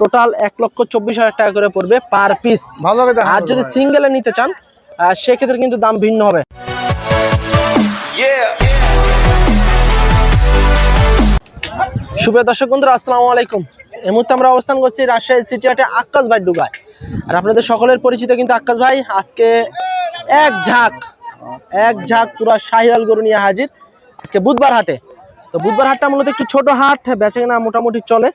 Total এক লক্ষ চব্বিশ হাজার টাকা করে পড়বে পার পিস। ভালো দেখা আর যদি সিঙ্গেলে নিতে চান সেক্ষেত্রে কিন্তু দাম ভিন্ন হবে। সুপ্রিয় দর্শক বন্ধুরা আসসালামু আলাইকুম। এই মুহূর্তে আমরা অবস্থান করছি রাজশাহী সিটি হাটে আকাশ ভাই ডুগায়। আর আপনাদের সকলের পরিচিত কিন্তু আকাশ ভাই আজকে এক ঝাঁক এক ঝাঁক পুরা শাহিয়াল গরু নিয়ে হাজির। আজকে বুধবার হাটে। তো বুধবার হাটটা মূলত একটু ছোট হাট বেচে কেনা মোটামুটি চলে।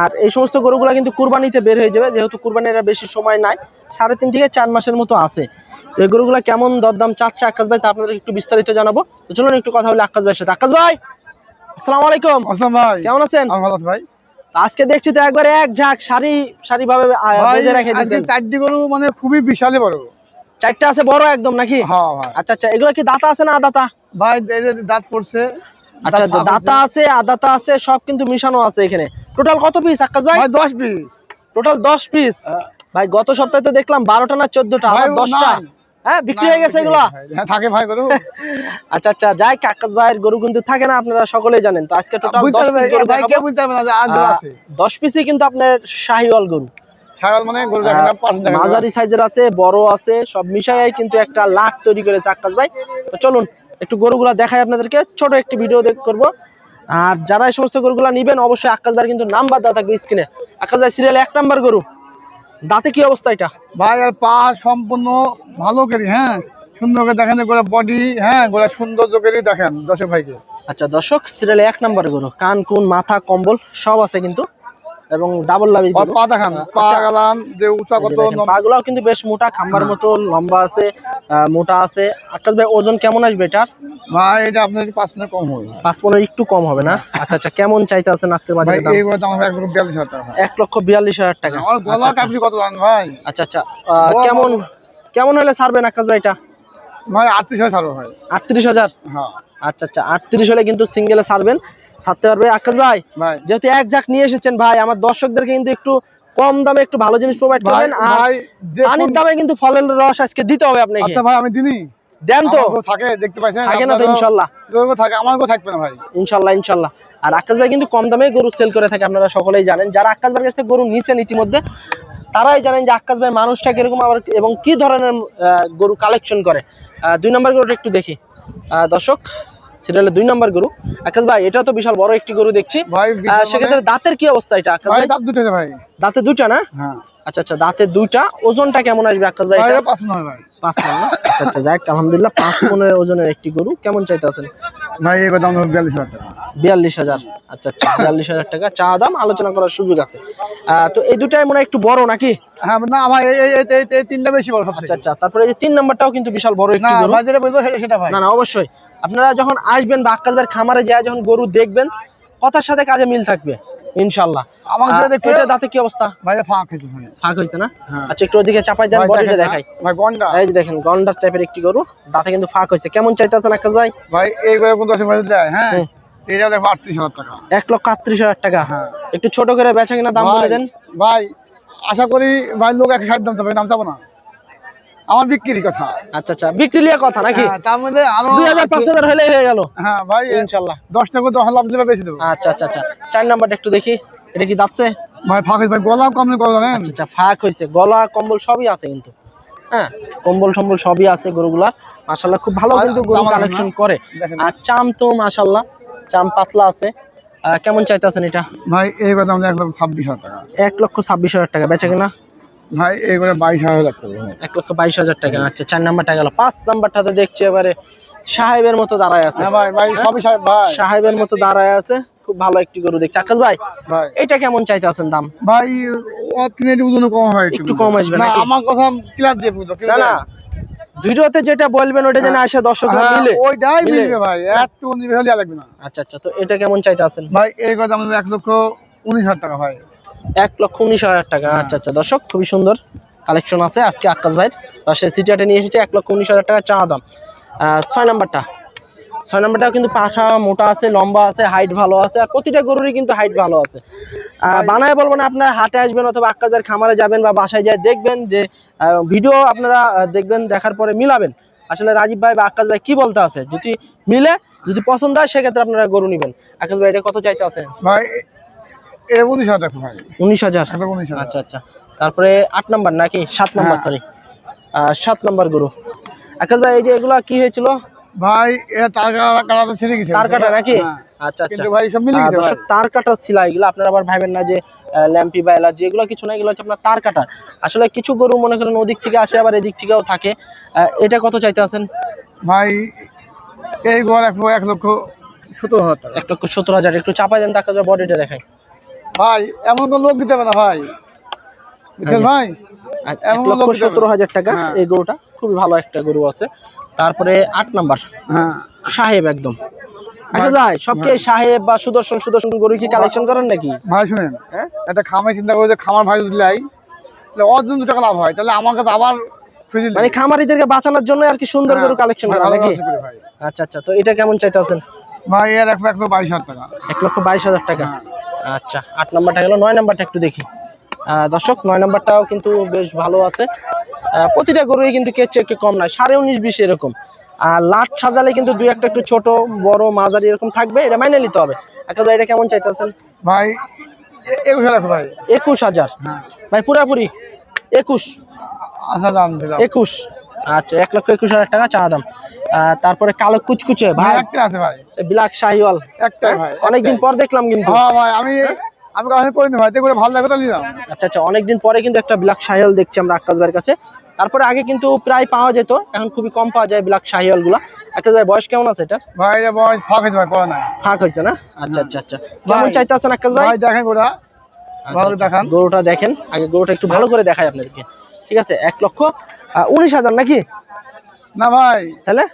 আর এই সমস্ত গরুগুলো কিন্তু কুরবানিতে বের হয়ে যাবে যেহেতু কুরবানির বেশি সময় নাই সাড়ে তিন থেকে চার মাসের মতো আছে। তো এই গরুগুলো কেমন দরদাম চাচ্ছে আকাশ ভাই তা আপনাদের একটু বিস্তারিত জানাব। তো চলুন একটু কথা বলি আকাশ ভাইয়ের সাথে। আকাশ ভাই আসসালামু আলাইকুম। আসলাম ভাই। কেমন আছেন? ভালো ভাই। আজকে দেখছি তো একবারে এক ঝাঁক সারি সারি ভাবে রেখে দিয়েছেন। চারটি গরু মানে খুবই বিশালই বড় চারটা আছে বড় একদম নাকি? হ্যাঁ ভাই আচ্ছা আচ্ছা এগুলো কি দাতা আছে না আদাতা? ভাই এই যে দাঁত পড়ছে আচ্ছা দাঁত আচ্ছা দাতা আছে আদাতা আছে সব কিন্তু মিশানো আছে এখানে। টোটাল কত পিস আকাশ ভাই? ভাই দশ পিস টোটাল দশ পিস ভাই গত সপ্তাহে তো দেখলাম বারোটা না চোদ্দটা ভাই, আবার দশটা। হ্যাঁ বিক্রি হয়ে গেছে এগুলা? হ্যাঁ থাকে ভাই গরু। আচ্ছা আচ্ছা যাই আকাশ ভাইয়ের গরু কিন্তু থাকে না আপনারা সকলেই জানেন। তো আজকে টোটাল বুঝতে দশ পারবে পিস গরু ভাই কে দেখাবো। বুঝতে পারবে না যে আর গরু আহ, আছে। দশ পিসই কিন্তু আপনার শাহিওয়াল গরু। ছাগল মানে গরু দেখেন না পাঁচ দেখেন মাঝারি সাইজের আছে বড় আছে সব মিশাই কিন্তু একটা লাট তৈরি করেছে আকাশ ভাই। তো চলুন একটু গরুগুলা দেখাই আপনাদেরকে। ছোট একটি ভিডিও দেখ করব। আর যারা এই সমস্ত গরুগুলো নিবেন অবশ্যই আকালদার কিন্তু নাম্বার দেওয়া থাকবে স্ক্রিনে। আকাশদার সিরিয়ালে সিরিয়াল এক নাম্বার গরু। দাঁতে কি অবস্থা এটা? ভাই আর পা সম্পূর্ণ ভালো করি হ্যাঁ সুন্দর করে দেখেন গোড়া বডি হ্যাঁ গোড়া সৌন্দর্য করে দেখেন দর্শক ভাইকে। আচ্ছা দর্শক সিরিয়ালে এক নাম্বার গরু। কান কোন মাথা কম্বল সব আছে কিন্তু। এবং ডাবল লাভি আর পা গেলাম যে উঁচা কত পাগুলাও কিন্তু বেশ মোটা খাম্বার মতো লম্বা আছে মোটা আছে। আকাশ ভাই ওজন কেমন আসবে এটার? ভাই এটা আপনার পাঁচ কম হবে। পাঁচ পনেরো একটু কম হবে না? আচ্ছা আচ্ছা কেমন চাইতে আছেন আজকের বাজারে দাম? এইগুলো আমার এক লক্ষ বিয়াল্লিশ হাজার টাকা। এক লক্ষ বিয়াল্লিশ হাজার টাকা। আমার গলা আচ্ছা, কাপড়ি কত জানেন ভাই? আচ্ছা আচ্ছা কেমন কেমন হলে ছাড়বেন আকাশ ভাই এটা? ভাই আটত্রিশ হাজার ছাড়বো ভাই। আটত্রিশ হাজার? হ্যাঁ। আচ্ছা আচ্ছা আটত্রিশ হলে কিন্তু সিঙ্গেলে ছাড়বেন। ছাড়তে পারবে। আকাশ ভাই যেহেতু এক ঝাঁক নিয়ে এসেছেন ভাই আমার দর্শকদেরকে কিন্তু একটু কম দামে একটু ভালো জিনিস প্রোভাইড ভাই করবেন। আর ভাই যে পানির দামে কিন্তু ফলের রস আজকে দিতে হবে আপনাকে। আচ্ছা ভাই আমি দিনই দেন তো। থাকে দেখতে পাইছেন? থাকে না তো ইনশাল্লাহ। থাকে আমার গো থাকবে না ভাই। ইনশাল্লাহ ইনশাল্লাহ। আর আকাশ ভাই কিন্তু কম দামে গরু সেল করে থাকে আপনারা সকলেই জানেন। যারা আকাশ ভাইয়ের কাছ থেকে গরু নিছেন ইতিমধ্যে তারাই জানেন যে আকাশ ভাই মানুষটা কীরকম আবার এবং কি ধরনের গরু কালেকশন করে। দুই নম্বর গরুটা একটু দেখি। আহ, দর্শক সিরিয়ালে দুই নম্বর গরু। আকাশ ভাই এটা তো বিশাল বড় একটি গরু দেখছি। সেক্ষেত্রে দাঁতের কি অবস্থা এটা আকাশ মানে- ভাই? দাঁত দুটো ভাই। দাঁতে দুইটা না? হ্যাঁ। আচ্ছা আচ্ছা দাঁতে দুইটা। ওজনটা কেমন আসবে আকাশ ভাই ভাই এটা? এটা পাঁচ নয় ভাই। পাঁচ মন না? আচ্ছা আচ্ছা যাক আলহামদুলিল্লাহ পাঁচ মনের ওজনের একটি গরু। কেমন চাইতে আছেন? ভাই দাম হবে বিয়াল্লিশ হাজার টাকা। বিয়াল্লিশ হাজার। আচ্ছা আচ্ছা বিয়াল্লিশ হাজার টাকা। চা দাম আলোচনা করার সুযোগ আছে। তো এই দুটাই মনে একটু বড় নাকি? হ্যাঁ না ভাই এই তিনটা বেশি বড় আচ্ছা আচ্ছা তারপরে এই তিন নাম্বারটাও কিন্তু বিশাল বড় না একটি গরু। ভাই যেটা বলব সেটা- সেটা ভাই। না না অবশ্যই। আপনারা যখন আসবেন বা আক্কাস খামারে যায় যখন গরু দেখবেন কথার সাথে কাজে মিল থাকবে এটা দাঁতে কি অবস্থা? ভাই ফাঁক হয়েছে ভাই ফাঁক হয়েছে না? হ্যাঁ। আচ্ছা একটু ওদিকে চাপাই দেন বডিটা দেখাই। ভাই গন্ডা। এই যে দেখেন গন্ডার টাইপের একটি গরু দাঁতে কিন্তু ফাঁক হয়েছে। কেমন চাইতেছেন আক্কাস ভাই? ভাই এই করে কোন দশ ভাই দেয় হ্যাঁ? এটা দেখো আটত্রিশ হাজার টাকা। এক লক্ষ আটত্রিশ হাজার টাকা। হ্যাঁ। একটু ছোট করে বেচা কিনা দাম বলে ভাই, দেন। ভাই আশা করি ভাই লোক একশো ষাট দাম চাবে দাম চাবো না। আমার বিক্রির কথা। আচ্ছা আচ্ছা বিক্রি লিয়া কথা নাকি? হ্যাঁ, তার মধ্যে আরও দুই হাজার পাঁচ আছে। হাজার হলে হয়ে গেল। হ্যাঁ ভাই টাকা লাভ দিলে বেশি দেবো। আচ্ছা আচ্ছা আচ্ছা চার নাম্বারটা একটু দেখি। এটা কি দাচ্ছে ভাই ফাঁক ভাই গলা আচ্ছা আচ্ছা ফাঁক গলা কম্বল সবই আছে কিন্তু। হ্যাঁ কম্বল টম্বল সবই আছে গরুগুলা। মাশাল্লাহ খুব ভালো কিন্তু গরু কালেকশন করে। আর চাম তো চাম পাতলা আছে। কেমন চাইতেছেন এটা? ভাই এই কথা আমাদের এক লক্ষ ছাব্বিশ হাজার টাকা। এক লক্ষ ছাব্বিশ হাজার টাকা বেচা কিনা? ভাই বাইশ হাজার লাগতে এক লক্ষ বাইশ হাজার টাকা। আচ্ছা চার নাম্বারটা গেল। পাঁচ নাম্বারটাতে দেখছি এবারে সাহেবের মতো দাঁড়ায় আছে। হ্যাঁ ভাই ভাই সবই সাহেব ভাই। সাহেবের মতো দাঁড়ায় আছে। খুব ভালো একটি গরু দেখছি। আকাশ ভাই ভাই। এটা কেমন দাম? ভাই ওজন কম হয় একটু কম আসবে না আমার কথা ক্লিয়ার দিয়ে বুঝো না না। ভিডিওতে যেটা বলবেন ওটা যেন আসে দর্শক হ্যাঁ, মিলে। ওইটাই মিলবে ভাই। একটু নিবে হলে লাগবে না। আচ্ছা আচ্ছা তো এটা কেমন চাইতে আছেন? ভাই এই কথা আমাদের এক লক্ষ উনিশ হাজার টাকা ভাই। এক লক্ষ উনিশ হাজার টাকা। হ্যাঁ। আচ্ছা আচ্ছা দর্শক খুবই সুন্দর কালেকশন আছে আজকে আকাশ ভাইয়ের। রাজশাহী সিটি হাটে নিয়ে এসেছে এক লক্ষ উনিশ হাজার টাকা চা দাম। ছয় নাম্বারটা। ছয় নাম্বারটাও কিন্তু পাঠা মোটা আছে লম্বা আছে হাইট ভালো আছে আর প্রতিটা গরুরই কিন্তু হাইট ভালো আছে। বানায় বলব না আপনারা হাটে আসবেন অথবা আকাশ ভাইয়ের খামারে যাবেন বা বাসায় যায় দেখবেন যে ভিডিও আপনারা দেখবেন দেখার পরে মিলাবেন। আসলে রাজীব ভাই বা আকাশ ভাই কি বলতে আছে? যদি মিলে যদি পছন্দ হয় সেক্ষেত্রে আপনারা গরু নেবেন। আকাশ ভাই এটা কত চাইতে আছে? ভাই উনিশ হাজার টাকা ভাই। উনিশ হাজার? হাজার। আচ্ছা আচ্ছা। তারপরে আট নাম্বার নাকি? সাত নাম্বার হ্যাঁ। সরি সাত নাম্বার গরু। আকাশ ভাই এই যে এগুলা কি হয়েছিল? ভাই তার কাটা ছিঁড়ে গেছে তার কাটা নাকি? হ্যাঁ। আচ্ছা আচ্ছা। ভাই সব মিলে গেছে তার কাটা ছিল এগুলো। আপনারা আবার ভাবেন না যে ল্যাম্পি বা এলার্জি এগুলো কিছু না এগুলো হচ্ছে আপনার তার কাটা। আসলে কিছু গরু মনে করেন ওদিক থেকে আসে আবার এদিক থেকেও থাকে। এটা কত চাইতে আছেন? ভাই এই ঘর এক লক্ষ সতেরো হাজার এক লক্ষ সত্তর হাজার। একটু চাপাই দেন তাকে বডিটা দেখাই। ভাই এমন তো লোক দিতে না ভাই। বুঝছেন ভাই? এমন লক্ষ লোক হবে। হাজার টাকা হ্যাঁ। এই গরুটা খুবই ভালো একটা গরু আছে। তারপরে আট নাম্বার হ্যাঁ। সাহেব একদম। আচ্ছা ভাই সব সাহেব বা সুদর্শন সুদর্শন গরু কি কালেকশন করেন নাকি? ভাই শুনেন হ্যাঁ? চিন্তা করে যে খামার ভাই যদি লাই অর্জন দু টাকা লাভ হয় তাহলে আমার কাছে আবার মানে খামারিদেরকে বাঁচানোর জন্য আর কি সুন্দর গরু কালেকশন করা নাকি? আচ্ছা আচ্ছা তো এটা কেমন চাইতে আছেন ভাই এর এক একশো বাইশ হাজার টাকা। এক লক্ষ বাইশ হাজার টাকা। হ্যাঁ। আচ্ছা আট নাম্বারটা গেল নয় নাম্বারটা একটু দেখি। দর্শক নয় নাম্বারটাও কিন্তু বেশ ভালো আছে। প্রতিটা গরুই কিন্তু কের চেয়ে একটু কম নয় সাড়ে উনিশ বিশ এরকম। আর লাট সাজালে কিন্তু দুই একটা একটু ছোট বড় মাঝারি এরকম থাকবে এটা মাইনে নিতে হবে। একেবারে এটা কেমন চাইতেছেন? ভাই একুশ হাজার ভাই। একুশ হাজার? হ্যাঁ। ভাই পুরাপুরি? একুশ? আচ্ছা একুশ? আচ্ছা এক লক্ষ একুশ হাজার টাকা চা দাম। তারপরে কালো কুচকুচে ভাই একটা আছে ভাই। ব্ল্যাক শাহিওয়াল। একটাই ভাই অনেকদিন পর দেখলাম কিন্তু। হ্যাঁ ভাই আমি আমি কাছে করিনি ভাই দেখে ভালো লাগে নিলাম। আচ্ছা আচ্ছা অনেকদিন পরে কিন্তু একটা ব্ল্যাক শাহিওয়াল দেখছি আমরা আকাশ ভাইয়ের কাছে। তারপরে আগে কিন্তু প্রায় পাওয়া যেত এখন খুবই কম পাওয়া যায় ব্ল্যাক শাহিওয়ালগুলা আকাশ ভাই বয়স কেমন আছে এটা ভাই বয়স ফাঁক হয়েছে ভাই পড়া নাই। ফাঁক হয়েছে না? আচ্ছা আচ্ছা আচ্ছা। কেমন ভাই, চাইতে আছেন আকাশ ভাই? ভাই দেখেন গোটা আচ্ছা, ভালো আচ্ছা, দেখান। গরুটা দেখেন। আগে গরুটা একটু ভালো করে দেখাই আপনাদেরকে। ঠিক আছে এক লক্ষ উনিশ হাজার নাকি? না ভাই তাহলে?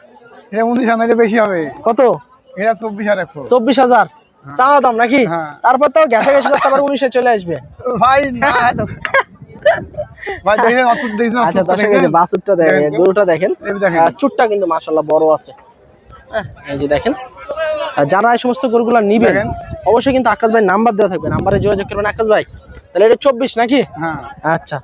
এটা উনিশ হাজার বেশি হবে। কত? এটা চব্বিশ হাজার চব্বিশ হাজার। চাওয়া দাম নাকি? হ্যাঁ। তারপর তো গ্যাসে আবার উনিশে চলে আসবে। ভাই আচ্ছা বাছুরটা দেখেন। গরুটা দেখেন। চুটটা কিন্তু মাশাল্লাহ বড় আছে। হ্যাঁ, এই যে দেখেন। আর যারা এই সমস্ত গরুগুলো নিবেন। অবশ্যই কিন্তু আকাশ ভাই নাম্বার দেওয়া থাকবে। নাম্বারে যোগাযোগ করবেন আকাশ ভাই। তাহলে এটা চব্বিশ নাকি? হ্যাঁ। আচ্ছা।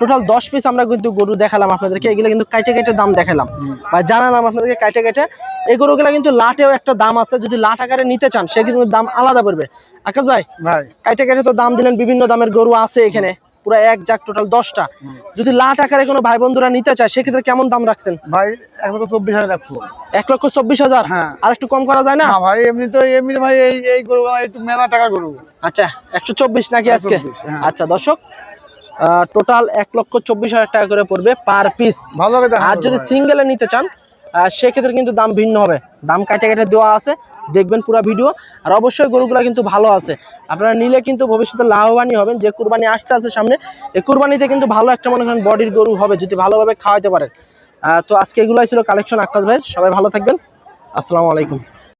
টোটাল দশ পিস আমরা কিন্তু গরু দেখালাম আপনাদেরকে। এগুলো কিন্তু কাইটে কাইটে দাম দেখালাম। বা জানালাম আপনাদেরকে কাইটে কাইটে। এই গরুগুলো কিন্তু লাটেও একটা দাম আছে যদি লাট আকারে নিতে চান সে কিন্তু দাম আলাদা পড়বে। আকাশ ভাই ভাই। কাইটে কাইটে তো দাম দিলেন বিভিন্ন দামের গরু আছে এখানে। পুরো এক জাক টোটাল দশটা। যদি লাট আকারে কোনো ভাই বন্ধুরা নিতে চায় সেক্ষেত্রে কেমন দাম রাখছেন? ভাই এক লক্ষ চব্বিশ হাজার এক লক্ষ চব্বিশ হাজার? হ্যাঁ। আর একটু কম করা যায় না? ভাই এমনি তো এমনি ভাই এই এই গরু একটু মেলা টাকা গরু। আচ্ছা একশো চব্বিশ নাকি আজকে? 124, হ্যাঁ। আচ্ছা দর্শক টোটাল এক লক্ষ চব্বিশ হাজার টাকা করে পড়বে পার পিস ভালো আর যদি সিঙ্গেলে নিতে চান সেক্ষেত্রে কিন্তু দাম ভিন্ন হবে। দাম কাটে কাটে দেওয়া আছে। দেখবেন পুরো ভিডিও আর অবশ্যই গরুগুলা কিন্তু ভালো আছে। আপনারা নিলে কিন্তু ভবিষ্যতে লাভবানই হবেন। যে কুরবানি আসতে আছে সামনে এই কুরবানিতে কিন্তু ভালো একটা মনে করেন বডির গরু হবে যদি ভালোভাবে খাওয়াতে পারেন। আহ, তো আজকে এগুলাই ছিল কালেকশন আকাশ ভাই। সবাই ভালো থাকবেন। আসসালামু আলাইকুম।